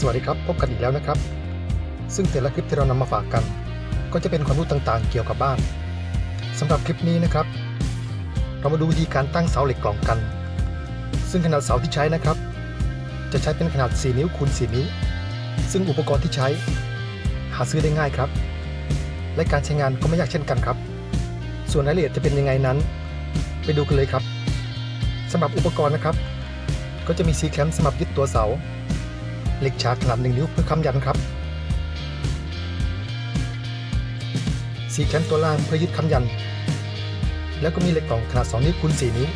สวัสดีครับ พบกันอีกแล้วนะครับ ซึ่งแต่ละคลิปที่เรานำมาฝากกัน ก็จะเป็นความรู้ต่างๆ เกี่ยวกับบ้านสำหรับคลิปนี้นะครับ เรามาดูวิธีการตั้งเสาเหล็กกล่องกัน ซึ่งขนาดเสาที่ใช้นะครับ จะใช้เป็นขนาด 4 นิ้วคูณ 4 นิ้ว ซึ่งอุปกรณ์ที่ใช้ หาซื้อได้ง่ายครับ และการใช้งานก็ไม่ยากเช่นกันครับ ส่วนรายละเอียดจะเป็นยังไงนั้น ไปดูกันเลยครับสำหรับอุปกรณ์นะครับ ก็จะมีซีแคมสำหรับยึดตัวเสา เหล็กฉากขนาด1นิ้วเพื่อค้ำยันครับซีแคมตัวล่างเพื่อยึดค้ำยัน แล้วก็มีเหล็กกล่องขนาด 2 นิ้วคูณ4นิ้ว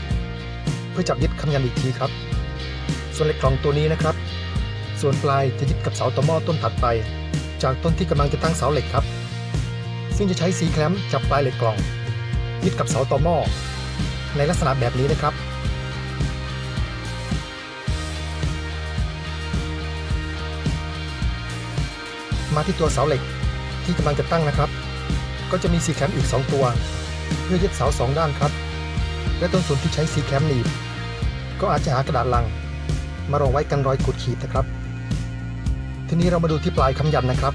เพื่อจับยึดค้ำยันอีกทีครับ ส่วนเหล็กกล่องตัวนี้นะครับ ส่วนปลายจะยึดกับเสาต่อหม้อต้นถัดไป จากต้นที่กำลังจะตั้งเสาเหล็กครับ ซึ่งจะใช้ซีแคมจับปลายเหล็กกล่อง ยึดกับเสาต่อหม้อในลักษณะแบบนี้นะครับ มาที่ตัวเสาเหล็กที่กำลังจะตั้งนะครับ ก็จะมีซีแคมอีก 2 ตัว เพื่อยึดเสาสองด้านครับ และต้นส่วนที่ใช้ซีแคมหนีบ ก็อาจจะหากระดาษลัง มารองไว้กันรอยขูดขีดนะครับ ทีนี้เรามาดูที่ปลายคำยันนะครับ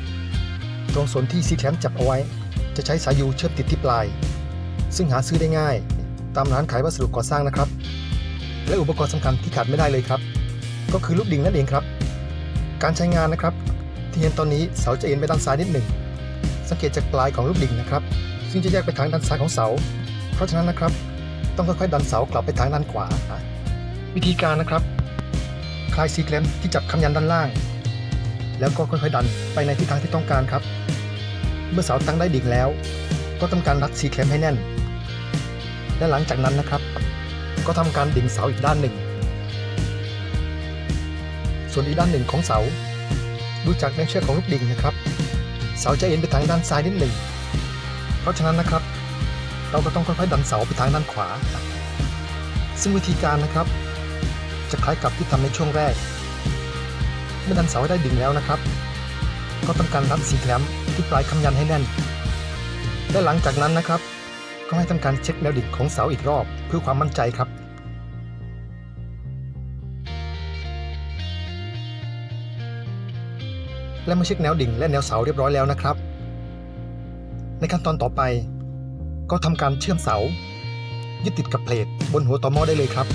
ตรงส่วนที่ซีแคมจับเอาไว้ จะใช้สายยูเชื่อมติดที่ปลาย ซึ่งหาซื้อได้ง่าย ตามร้านขายวัสดุก่อสร้างนะครับ และอุปกรณ์สำคัญที่ขาดไม่ได้เลยครับ ก็คือลูกดิ่งนั่นเองครับ การใช้งานนะครับ ที่เห็นตอนนี้เสาจะเอ็นไปด้านซ้ายนิดหนึ่ง สังเกตจากปลายของลูกดิ่งนะครับ ซึ่งจะแยกไปทางด้านซ้ายของเสา เพราะฉะนั้นนะครับ ต้องค่อยๆดันเสากลับไปทางด้านขวา วิธีการนะครับ คลายซีแกรมที่จับคำยันด้านล่าง แล้วก็ค่อยๆดันไปในทิศทางที่ต้องการครับ เมื่อเสาตั้งได้ดิ่งแล้ว ก็ทำการรัดซีแคลมให้แน่น และหลังจากนั้นนะครับ ก็ทำการดิ่งเสาอีกด้านหนึ่ง ส่วนอีกด้านหนึ่งของเสา ดูจากแรงเชือกของลูกดิ่งนะครับ เสาจะเอ็นไปทางด้านซ้ายนิดหนึ่ง เพราะฉะนั้นนะครับ เราก็ต้องค่อยๆดันเสาไปทางด้านขวา ซึ่งวิธีการนะครับ จะคล้ายกับที่ทำในช่วงแรก เมื่อดันเสาให้ได้ดิ่งแล้วนะครับ ก็ทำการรัดสีแคลมที่ปลายคำยันให้แน่น และหลังจากนั้นนะครับ ก็ให้ทำการเช็คแนวดิ่งของเสาอีกรอบ เพื่อความมั่นใจครับ และมาเช็คแนวดิ่งและแนวเสาเรียบร้อยแล้วนะครับ ในขั้นตอนต่อไป ก็ทำการเชื่อมเสา ยึดติดกับเพลทบนหัวต่อหม้อได้เลยครับ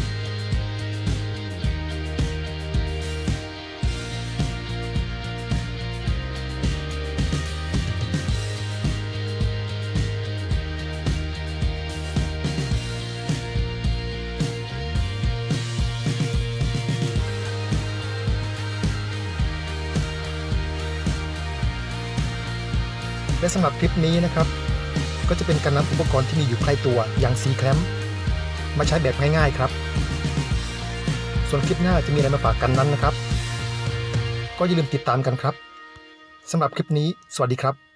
และสำหรับคลิปนี้นะครับ ก็จะเป็นการนำอุปกรณ์ที่มีอยู่ใกล้ตัวอย่างซีแคลมมาใช้แบบง่ายๆครับ ส่วนคลิปหน้าจะมีอะไรมาฝากกันนั้นนะครับ ก็อย่าลืมติดตามกันครับสำหรับคลิปนี้ สวัสดีครับ